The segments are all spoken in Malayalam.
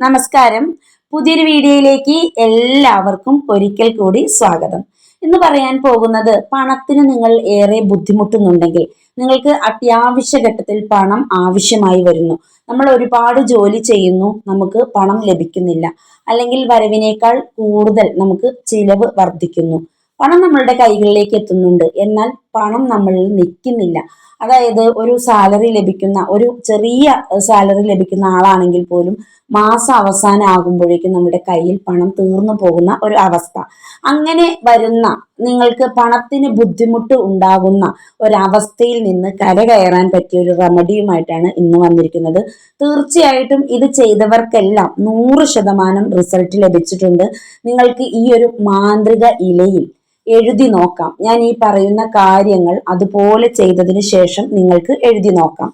നമസ്കാരം. പുതിയൊരു വീഡിയോയിലേക്ക് എല്ലാവർക്കും ഒരിക്കൽ കൂടി സ്വാഗതം. ഇന്ന് പറയാൻ പോകുന്നത് പണത്തിന് നിങ്ങൾ ഏറെ ബുദ്ധിമുട്ടുന്നുണ്ടെങ്കിൽ നിങ്ങൾക്ക് അത്യാവശ്യ ഘട്ടത്തിൽ പണം ആവശ്യമായി വരുന്നു. നമ്മൾ ഒരുപാട് ജോലി ചെയ്യുന്നു നമുക്ക് പണം ലഭിക്കുന്നില്ല. അല്ലെങ്കിൽ വരവിനേക്കാൾ കൂടുതൽ നമുക്ക് ചിലവ് വർദ്ധിക്കുന്നു. പണം നമ്മളുടെ കൈകളിലേക്ക് എത്തുന്നുണ്ട്. എന്നാൽ പണം നമ്മളിൽ നിൽക്കുന്നില്ല. അതായത് ഒരു സാലറി ലഭിക്കുന്ന ഒരു ചെറിയ സാലറി ലഭിക്കുന്ന ആളാണെങ്കിൽ പോലും മാസം അവസാനം ആകുമ്പോഴേക്കും നമ്മുടെ കയ്യിൽ പണം തീർന്നു പോകുന്ന ഒരു അവസ്ഥ. അങ്ങനെ വരുന്ന നിങ്ങൾക്ക് പണത്തിന് ബുദ്ധിമുട്ട് ഉണ്ടാകുന്ന ഒരവസ്ഥയിൽ നിന്ന് കരകയറാൻ പറ്റിയ ഒരു റെമഡിയുമായിട്ടാണ് ഇന്ന് വന്നിരിക്കുന്നത്. തീർച്ചയായിട്ടും ഇത് ചെയ്തവർക്കെല്ലാം നൂറ് ശതമാനം റിസൾട്ട് ലഭിച്ചിട്ടുണ്ട്. നിങ്ങൾക്ക് ഈ ഒരു മാന്ത്രിക ഇലയിൽ എഴുതി നോക്കാം. ഞാൻ ഈ പറയുന്ന കാര്യങ്ങൾ അതുപോലെ ചെയ്തതിന് ശേഷം നിങ്ങൾക്ക് എഴുതി നോക്കാം.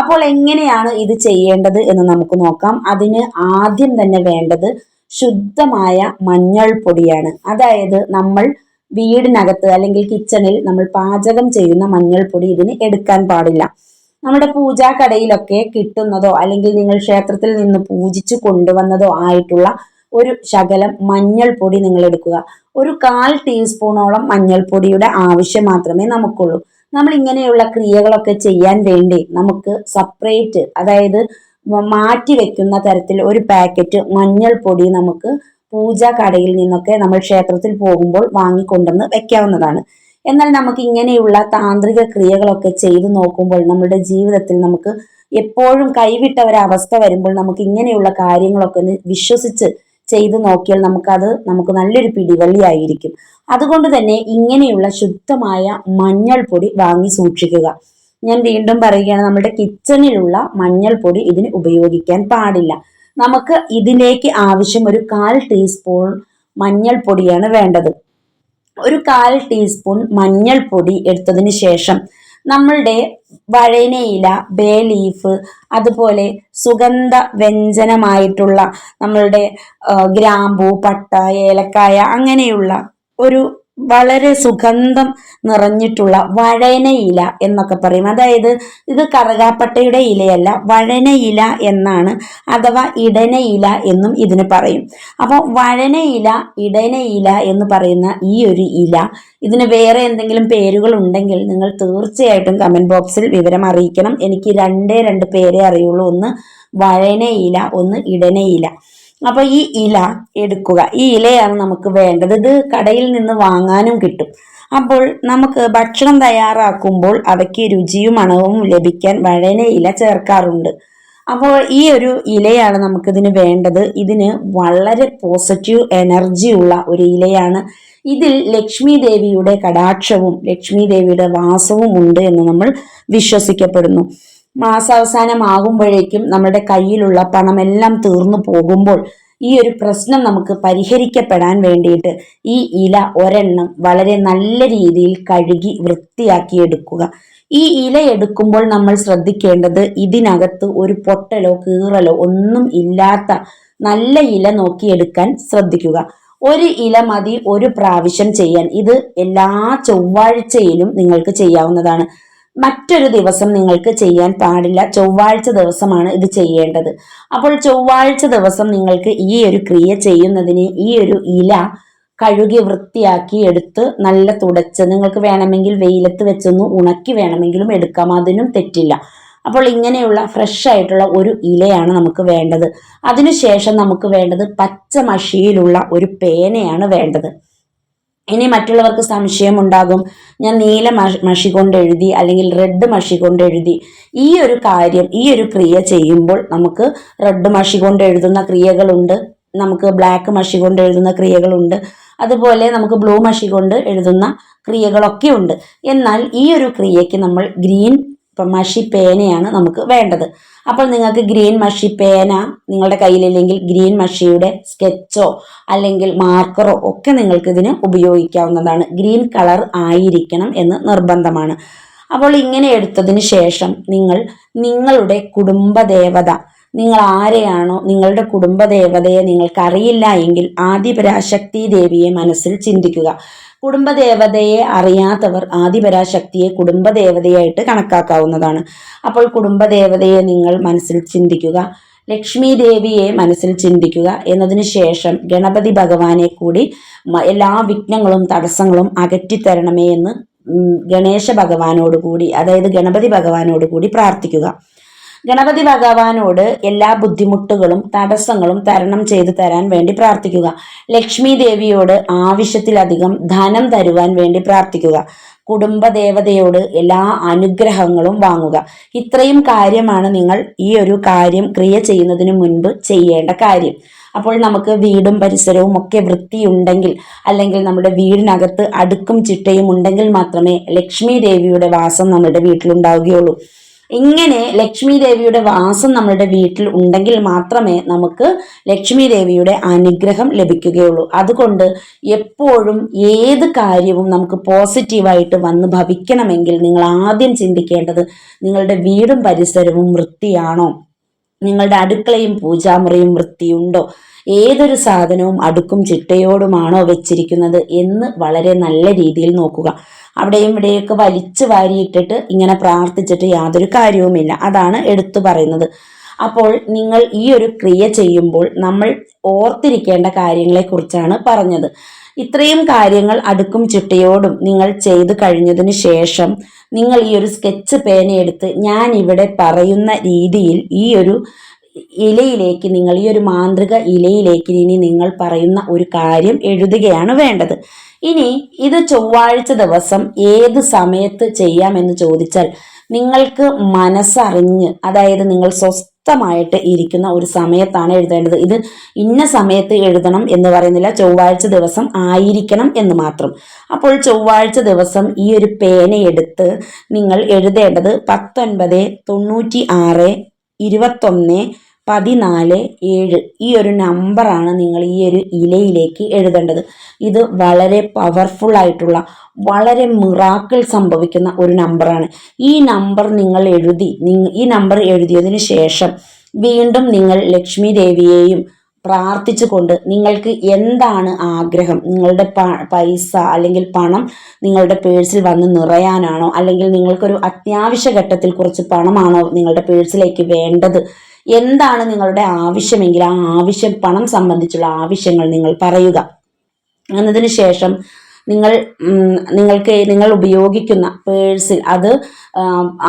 അപ്പോൾ എങ്ങനെയാണ് ഇത് ചെയ്യേണ്ടത് എന്ന് നമുക്ക് നോക്കാം. അതിന് ആദ്യം തന്നെ വേണ്ടത് ശുദ്ധമായ മഞ്ഞൾ പൊടിയാണ് അതായത് നമ്മൾ വീടിനകത്ത് അല്ലെങ്കിൽ കിച്ചണിൽ നമ്മൾ പാചകം ചെയ്യുന്ന മഞ്ഞൾപ്പൊടി ഇതിന് എടുക്കാൻ പാടില്ല. നമ്മുടെ പൂജാക്കടയിലൊക്കെ കിട്ടുന്നതോ അല്ലെങ്കിൽ നിങ്ങൾ ക്ഷേത്രത്തിൽ നിന്ന് പൂജിച്ചു കൊണ്ടുവന്നതോ ആയിട്ടുള്ള ഒരു ശകലം മഞ്ഞൾപ്പൊടി നിങ്ങൾ എടുക്കുക ഒരു കാൽ ടീസ്പൂണോളം മഞ്ഞൾപ്പൊടിയുടെ ആവശ്യം മാത്രമേ നമുക്കുള്ളൂ. നമ്മൾ ഇങ്ങനെയുള്ള ക്രിയകളൊക്കെ ചെയ്യാൻ വേണ്ടി നമുക്ക് സെപ്പറേറ്റ് അതായത് മാറ്റി വെക്കുന്ന തരത്തിൽ ഒരു പാക്കറ്റ് മഞ്ഞൾപ്പൊടി നമുക്ക് പൂജാ കടയിൽ നിന്നൊക്കെ നമ്മൾ ക്ഷേത്രത്തിൽ പോകുമ്പോൾ വാങ്ങിക്കൊണ്ടെന്ന് വെക്കാവുന്നതാണ്. എന്നാൽ നമുക്ക് ഇങ്ങനെയുള്ള താന്ത്രിക ക്രിയകളൊക്കെ ചെയ്തു നോക്കുമ്പോൾ നമ്മുടെ ജീവിതത്തിൽ നമുക്ക് എപ്പോഴും കൈവിട്ട ഒരവസ്ഥ വരുമ്പോൾ നമുക്ക് ഇങ്ങനെയുള്ള കാര്യങ്ങളൊക്കെ ഒന്ന് വിശ്വസിച്ച് ചെയ്തു നോക്കിയാൽ നമുക്കത് നമുക്ക് നല്ലൊരു പിടിവള്ളിയായിരിക്കും. അതുകൊണ്ട് തന്നെ ഇങ്ങനെയുള്ള ശുദ്ധമായ മഞ്ഞൾപ്പൊടി വാങ്ങി സൂക്ഷിക്കുക. ഞാൻ വീണ്ടും പറയുകയാണ് നമ്മുടെ കിച്ചണിലുള്ള മഞ്ഞൾപ്പൊടി ഇതിന് ഉപയോഗിക്കാൻ പാടില്ല. നമുക്ക് ഇതിലേക്ക് ആവശ്യം ഒരു കാൽ ടീസ്പൂൺ മഞ്ഞൾപ്പൊടിയാണ് വേണ്ടത്. ഒരു കാൽ ടീസ്പൂൺ മഞ്ഞൾപ്പൊടി എടുത്തതിന് ശേഷം നമ്മളുടെ വഴനയില ബേ ലീഫ് അതുപോലെ സുഗന്ധ വ്യഞ്ജനമായിട്ടുള്ള നമ്മളുടെ ഗ്രാമ്പൂ പട്ട ഏലക്കായ അങ്ങനെയുള്ള ഒരു വളരെ സുഗന്ധം നിറഞ്ഞിട്ടുള്ള വഴന ഇല എന്നൊക്കെ പറയും. അതായത് ഇത് കറുകാപ്പട്ടയുടെ ഇലയല്ല വഴന ഇല എന്നാണ് അഥവാ ഇടന ഇല എന്നും ഇതിന് പറയും. അപ്പോൾ വഴന ഇല ഇടന ഇല എന്ന് പറയുന്ന ഈ ഒരു ഇല ഇതിന് വേറെ എന്തെങ്കിലും പേരുകൾ ഉണ്ടെങ്കിൽ നിങ്ങൾ തീർച്ചയായിട്ടും കമന്റ് ബോക്സിൽ വിവരം അറിയിക്കണം. എനിക്ക് രണ്ടേ രണ്ട് പേരേ അറിയുള്ളൂ. ഒന്ന് വഴന ഇല ഒന്ന് ഇടനയില അപ്പോൾ ഈ ഇല എടുക്കുക. ഈ ഇലയാണ് നമുക്ക് വേണ്ടത്. ഇത് കടയിൽ നിന്ന് വാങ്ങാനും കിട്ടും. അപ്പോൾ നമുക്ക് ഭക്ഷണം തയ്യാറാക്കുമ്പോൾ അവയ്ക്ക് രുചിയും മണവും ലഭിക്കാൻ വഴന ഇല ചേർക്കാറുണ്ട്. അപ്പോൾ ഈ ഒരു ഇലയാണ് നമുക്കിതിന് വേണ്ടത്. ഇതിന് വളരെ പോസിറ്റീവ് എനർജി ഉള്ള ഒരു ഇലയാണ്. ഇതിൽ ലക്ഷ്മി ദേവിയുടെ കടാക്ഷവും ലക്ഷ്മി ദേവിയുടെ വാസവും ഉണ്ട് എന്ന് നമ്മൾ വിശ്വസിക്കപ്പെടുന്നു. മാസാവസാനമാകുമ്പോഴേക്കും നമ്മുടെ കയ്യിലുള്ള പണമെല്ലാം തീർന്നു പോകുമ്പോൾ ഈ ഒരു പ്രശ്നം നമുക്ക് പരിഹരിക്കപ്പെടാൻ വേണ്ടിയിട്ട് ഈ ഇല ഒരെണ്ണം വളരെ നല്ല രീതിയിൽ കഴുകി വൃത്തിയാക്കി എടുക്കുക ഈ ഇല എടുക്കുമ്പോൾ നമ്മൾ ശ്രദ്ധിക്കേണ്ടത് ഇതിനകത്ത് ഒരു പൊട്ടലോ കീറലോ ഒന്നും ഇല്ലാത്ത നല്ല ഇല നോക്കി എടുക്കാൻ ശ്രദ്ധിക്കുക. ഒരു ഇല മതി ഒരു പ്രാവശ്യം ചെയ്യാൻ. ഇത് എല്ലാ ചൊവ്വാഴ്ചയിലും നിങ്ങൾക്ക് ചെയ്യാവുന്നതാണ്. മറ്റൊരു ദിവസം നിങ്ങൾക്ക് ചെയ്യാൻ പാടില്ല. ചൊവ്വാഴ്ച ദിവസമാണ് ഇത് ചെയ്യേണ്ടത്. അപ്പോൾ ചൊവ്വാഴ്ച ദിവസം നിങ്ങൾക്ക് ഈ ഒരു ക്രിയ ചെയ്യുന്നതിന് ഈ ഒരു ഇല കഴുകി വൃത്തിയാക്കി എടുത്ത് നല്ല തുടച്ച് നിങ്ങൾക്ക് വേണമെങ്കിൽ വെയിലത്ത് വെച്ചൊന്ന് ഉണക്കി വേണമെങ്കിലും എടുക്കാം. അതിനും തെറ്റില്ല. അപ്പോൾ ഇങ്ങനെയുള്ള ഫ്രഷ് ആയിട്ടുള്ള ഒരു ഇലയാണ് നമുക്ക് വേണ്ടത്. അതിനുശേഷം നമുക്ക് വേണ്ടത് പച്ച മഷിയിലുള്ള ഒരു പേനയാണ് വേണ്ടത്. ഇനി മറ്റുള്ളവർക്ക് സംശയം ഉണ്ടാകും ഞാൻ നീല മഷി കൊണ്ട് എഴുതി അല്ലെങ്കിൽ റെഡ് മഷി കൊണ്ട് എഴുതി ഈ ഒരു കാര്യം ഈ ഒരു ക്രിയ ചെയ്യുമ്പോൾ നമുക്ക് റെഡ് മഷി കൊണ്ട് എഴുതുന്ന ക്രിയകളുണ്ട് നമുക്ക് ബ്ലാക്ക് മഷി കൊണ്ട് എഴുതുന്ന ക്രിയകളുണ്ട് അതുപോലെ നമുക്ക് ബ്ലൂ മഷി കൊണ്ട് എഴുതുന്ന ക്രിയകളൊക്കെ ഉണ്ട് എന്നാൽ ഈ ഒരു ക്രിയയ്ക്ക് നമ്മൾ ഗ്രീൻ മഷി പേനയാണ് നമുക്ക് വേണ്ടത്. അപ്പോൾ നിങ്ങൾക്ക് ഗ്രീൻ മഷി പേന നിങ്ങളുടെ കയ്യിലില്ലെങ്കിൽ ഗ്രീൻ മഷിയുടെ സ്കെച്ചോ അല്ലെങ്കിൽ മാർക്കറോ ഒക്കെ നിങ്ങൾക്ക് ഇതിന് ഉപയോഗിക്കാവുന്നതാണ്. ഗ്രീൻ കളർ ആയിരിക്കണം എന്ന് നിർബന്ധമാണ്. അപ്പോൾ ഇങ്ങനെ എടുത്തതിന് ശേഷം നിങ്ങൾ നിങ്ങളുടെ കുടുംബദേവത നിങ്ങൾ ആരെയാണോ നിങ്ങളുടെ കുടുംബദേവതയെ നിങ്ങൾക്കറിയില്ല എങ്കിൽ ആദിപരാശക്തി ദേവിയെ മനസ്സിൽ ചിന്തിക്കുക. കുടുംബദേവതയെ അറിയാത്തവർ ആദിപരാശക്തിയെ കുടുംബദേവതയായിട്ട് കണക്കാക്കാവുന്നതാണ്. അപ്പോൾ കുടുംബദേവതയെ നിങ്ങൾ മനസ്സിൽ ചിന്തിക്കുക. ലക്ഷ്മി ദേവിയെ മനസ്സിൽ ചിന്തിക്കുക. എന്നതിന് ശേഷം ഗണപതി ഭഗവാനെ കൂടി എല്ലാ വിഘ്നങ്ങളും തടസ്സങ്ങളും അകറ്റിത്തരണമേ എന്ന് ഗണേശ ഭഗവാനോട് കൂടി അതായത് ഗണപതി ഭഗവാനോട് കൂടി പ്രാർത്ഥിക്കുക. ഗണപതി ഭഗവാനോട് എല്ലാ ബുദ്ധിമുട്ടുകളും തടസ്സങ്ങളും തരണം ചെയ്തു തരാൻ വേണ്ടി പ്രാർത്ഥിക്കുക. ലക്ഷ്മി ദേവിയോട് ആവശ്യത്തിലധികം ധനം തരുവാൻ വേണ്ടി പ്രാർത്ഥിക്കുക. കുടുംബദേവതയോട് എല്ലാ അനുഗ്രഹങ്ങളും വാങ്ങുക. ഇത്രയും കാര്യമാണ് നിങ്ങൾ ഈ ഒരു കാര്യം ക്രിയ ചെയ്യുന്നതിന് മുൻപ് ചെയ്യേണ്ട കാര്യം. അപ്പോൾ നമുക്ക് വീടും പരിസരവും ഒക്കെ വൃത്തിയുണ്ടെങ്കിൽ അല്ലെങ്കിൽ നമ്മുടെ വീടിനകത്ത് അടുക്കും ചിട്ടയും ഉണ്ടെങ്കിൽ മാത്രമേ ലക്ഷ്മി ദേവിയുടെ വാസം നമ്മുടെ വീട്ടിലുണ്ടാവുകയുള്ളൂ. ഇങ്ങനെ ലക്ഷ്മി ദേവിയുടെ വാസം നമ്മളുടെ വീട്ടിൽ ഉണ്ടെങ്കിൽ മാത്രമേ നമുക്ക് ലക്ഷ്മി ദേവിയുടെ അനുഗ്രഹം ലഭിക്കുകയുള്ളൂ. അതുകൊണ്ട് എപ്പോഴും ഏത് കാര്യവും നമുക്ക് പോസിറ്റീവായിട്ട് വന്ന് ഭവിക്കണമെങ്കിൽ നിങ്ങൾ ആദ്യം ചിന്തിക്കേണ്ടത് നിങ്ങളുടെ വീടും പരിസരവും വൃത്തിയാണോ? നിങ്ങളുടെ അടുക്കളയും പൂജാമുറിയും വൃത്തിയുണ്ടോ? ഏതൊരു സാധനവും അടുക്കും ചിട്ടയോടുമാണോ വെച്ചിരിക്കുന്നത് എന്ന് വളരെ നല്ല രീതിയിൽ നോക്കുക. അവിടെയും ഇവിടെയൊക്കെ വലിച്ചു വാരിയിട്ടിട്ട് ഇങ്ങനെ പ്രാർത്ഥിച്ചിട്ട് യാതൊരു കാര്യവുമില്ല. അതാണ് എടുത്തു പറയുന്നത്. അപ്പോൾ നിങ്ങൾ ഈ ഒരു ക്രിയ ചെയ്യുമ്പോൾ നമ്മൾ ഓർത്തിരിക്കേണ്ട കാര്യങ്ങളെക്കുറിച്ചാണ് പറഞ്ഞത്. ഇത്രയും കാര്യങ്ങൾ അടുക്കും ചിട്ടയോടും നിങ്ങൾ ചെയ്തു കഴിഞ്ഞതിന് ശേഷം നിങ്ങൾ ഈ ഒരു സ്കെച്ച് പേനയെടുത്ത് ഞാൻ ഇവിടെ പറയുന്ന രീതിയിൽ ഈ ഒരു ഇലയിലേക്ക് നിങ്ങൾ ഈ ഒരു മാന്ത്രിക ഇലയിലേക്ക് ഇനി നിങ്ങൾ പറയുന്ന ഒരു കാര്യം എഴുതുകയാണ് വേണ്ടത്. ഇനി ഇത് ചൊവ്വാഴ്ച ദിവസം ഏത് സമയത്ത് ചെയ്യാമെന്ന് ചോദിച്ചാൽ നിങ്ങൾക്ക് മനസ്സറിഞ്ഞ് അതായത് നിങ്ങൾ സ്വസ്ഥമായിട്ട് ഇരിക്കുന്ന ഒരു സമയത്താണ് എഴുതേണ്ടത്. ഇത് ഇന്ന സമയത്ത് എഴുതണം എന്ന് പറയുന്നില്ല ചൊവ്വാഴ്ച ദിവസം ആയിരിക്കണം എന്ന് മാത്രം. അപ്പോൾ ചൊവ്വാഴ്ച ദിവസം ഈ ഒരു പേനയെടുത്ത് നിങ്ങൾ എഴുതേണ്ടത് പത്തൊൻപത് തൊണ്ണൂറ്റി ആറ് ഇരുപത്തൊന്ന് പതിനാല് ഏഴ്. ഈ ഒരു നമ്പറാണ് നിങ്ങൾ ഈ ഒരു ഇലയിലേക്ക് എഴുതേണ്ടത്. ഇത് വളരെ പവർഫുൾ ആയിട്ടുള്ള വളരെ മിറാക്കിൾ സംഭവിക്കുന്ന ഒരു നമ്പറാണ് ഈ നമ്പർ നിങ്ങൾ എഴുതി ഈ നമ്പർ എഴുതിയതിന് ശേഷം വീണ്ടും നിങ്ങൾ ലക്ഷ്മി ദേവിയെയും പ്രാർത്ഥിച്ചുകൊണ്ട് നിങ്ങൾക്ക് എന്താണ് ആഗ്രഹം? നിങ്ങളുടെ പൈസ അല്ലെങ്കിൽ പണം നിങ്ങളുടെ പേഴ്സിൽ വന്ന് നിറയാനാണോ? അല്ലെങ്കിൽ നിങ്ങൾക്കൊരു അത്യാവശ്യ ഘട്ടത്തിൽ കുറച്ച് പണമാണോ നിങ്ങളുടെ പേഴ്സിലേക്ക് വേണ്ടത്? എന്താണ് നിങ്ങളുടെ ആവശ്യമെങ്കിൽ ആ ആവശ്യം പണം സംബന്ധിച്ചുള്ള ആവശ്യങ്ങൾ നിങ്ങൾ പറയുക. എന്നതിന് ശേഷം നിങ്ങൾ നിങ്ങൾക്ക് നിങ്ങൾ ഉപയോഗിക്കുന്ന പേഴ്സ് അത്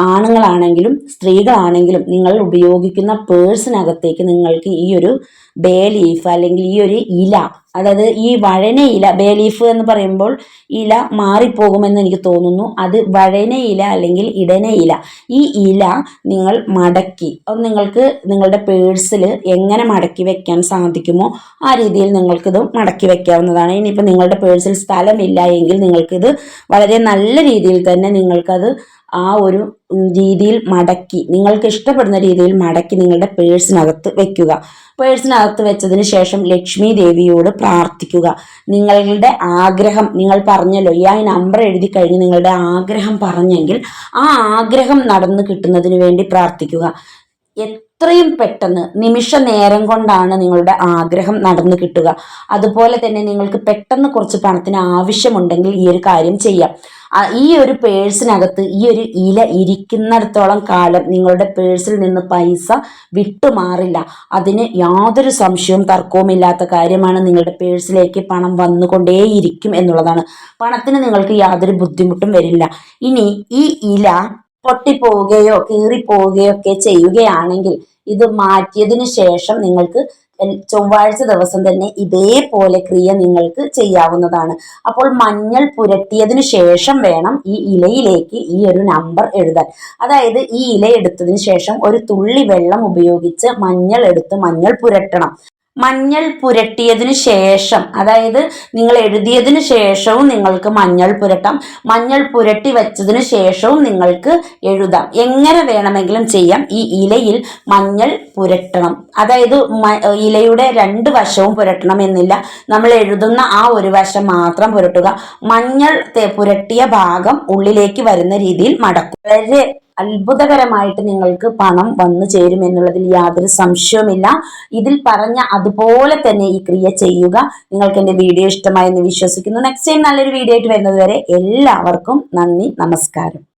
ആണുങ്ങളാണെങ്കിലും സ്ത്രീകളാണെങ്കിലും നിങ്ങൾ ഉപയോഗിക്കുന്ന പേഴ്സിനകത്തേക്ക് നിങ്ങൾക്ക് ഈ ഒരു ബേ ലീഫ് അല്ലെങ്കിൽ ഈ ഒരു ഇല അതായത് ഈ വഴന ഇല ബേ ലീഫ് എന്ന് പറയുമ്പോൾ ഇല മാറിപ്പോകുമെന്ന് എനിക്ക് തോന്നുന്നു. അത് വഴന ഇല അല്ലെങ്കിൽ ഇടന ഇല. ഈ ഇല നിങ്ങൾ മടക്കി അത് നിങ്ങൾക്ക് നിങ്ങളുടെ പേഴ്സിൽ എങ്ങനെ മടക്കി വെക്കാൻ സാധിക്കുമോ ആ രീതിയിൽ നിങ്ങൾക്കിത് മടക്കി വെക്കാവുന്നതാണ്. ഇനിയിപ്പോൾ നിങ്ങളുടെ പേഴ്സിൽ സ്ഥലമില്ല എങ്കിൽ നിങ്ങൾക്കിത് വളരെ നല്ല രീതിയിൽ തന്നെ നിങ്ങൾക്കത് ആ ഒരു രീതിയിൽ മടക്കി നിങ്ങൾക്ക് ഇഷ്ടപ്പെടുന്ന രീതിയിൽ മടക്കി നിങ്ങളുടെ പേഴ്സിനകത്ത് വെക്കുക. പേഴ്സിനകത്ത് വെച്ചതിന് ശേഷം ലക്ഷ്മി ദേവിയോട് പ്രാർത്ഥിക്കുക. നിങ്ങളുടെ ആഗ്രഹം നിങ്ങൾ പറഞ്ഞല്ലോ ഈ ആ നമ്പർ എഴുതി കഴിഞ്ഞ് നിങ്ങളുടെ ആഗ്രഹം പറഞ്ഞെങ്കിൽ ആ ആഗ്രഹം നടന്നു കിട്ടുന്നതിന് വേണ്ടി പ്രാർത്ഥിക്കുക. എത്രയും പെട്ടെന്ന് നിമിഷ നേരം കൊണ്ടാണ് നിങ്ങളുടെ ആഗ്രഹം നടന്നു കിട്ടുക. അതുപോലെ തന്നെ നിങ്ങൾക്ക് പെട്ടെന്ന് കുറച്ച് പണത്തിന് ആവശ്യമുണ്ടെങ്കിൽ ഈ ഒരു കാര്യം ചെയ്യാം. ഈ ഒരു പേഴ്സിനകത്ത് ഈ ഒരു ഇല ഇരിക്കുന്നിടത്തോളം കാലം നിങ്ങളുടെ പേഴ്സിൽ നിന്ന് പൈസ വിട്ടുമാറില്ല. അതിന് യാതൊരു സംശയവും തർക്കവുമില്ലാത്ത കാര്യമാണ് നിങ്ങളുടെ പേഴ്സിലേക്ക് പണം വന്നുകൊണ്ടേയിരിക്കും എന്നുള്ളതാണ്. പണത്തിന് നിങ്ങൾക്ക് യാതൊരു ബുദ്ധിമുട്ടും വരില്ല. ഇനി ഈ ഇല പൊട്ടിപ്പോവുകയോ കീറിപ്പോവുകയോ ഒക്കെ ചെയ്യുകയാണെങ്കിൽ ഇത് മാറ്റിയതിനു ശേഷം നിങ്ങൾക്ക് ചൊവ്വാഴ്ച ദിവസം തന്നെ ഇതേപോലെ ക്രിയ നിങ്ങൾക്ക് ചെയ്യാവുന്നതാണ്. അപ്പോൾ മഞ്ഞൾ പുരട്ടിയതിനു ശേഷം വേണം ഈ ഇലയിലേക്ക് ഈ ഒരു നമ്പർ എഴുതാൻ. അതായത് ഈ ഇല എടുത്തതിന് ശേഷം ഒരു തുള്ളി വെള്ളം ഉപയോഗിച്ച് മഞ്ഞൾ എടുത്ത് മഞ്ഞൾ പുരട്ടണം. മഞ്ഞൾ പുരട്ടിയതിനു ശേഷം അതായത് നിങ്ങൾ എഴുതിയതിനു ശേഷവും നിങ്ങൾക്ക് മഞ്ഞൾ പുരട്ടാം. മഞ്ഞൾ പുരട്ടി വെച്ചതിന് ശേഷവും നിങ്ങൾക്ക് എഴുതാം. എങ്ങനെ വേണമെങ്കിലും ചെയ്യാം. ഈ ഇലയിൽ മഞ്ഞൾ പുരട്ടണം. അതായത് ഇലയുടെ രണ്ട് വശവും പുരട്ടണം എന്നില്ല. നമ്മൾ എഴുതുന്ന ആ ഒരു വശം മാത്രം പുരട്ടുക. മഞ്ഞൾ പുരട്ടിയ ഭാഗം ഉള്ളിലേക്ക് വരുന്ന രീതിയിൽ മടക്കും. വളരെ അത്ഭുതകരമായിട്ട് നിങ്ങൾക്ക് പണം വന്നു ചേരും എന്നുള്ളതിൽ യാതൊരു സംശയവുമില്ല. ഇതിൽ പറഞ്ഞ അതുപോലെ തന്നെ ഈ ക്രിയ ചെയ്യുക. നിങ്ങൾക്ക് എന്റെ വീഡിയോ ഇഷ്ടമായെന്ന് വിശ്വസിക്കുന്നു. നെക്സ്റ്റ് ടൈം നല്ലൊരു വീഡിയോ ആയിട്ട് വരുന്നത് വരെ എല്ലാവർക്കും നന്ദി നമസ്കാരം.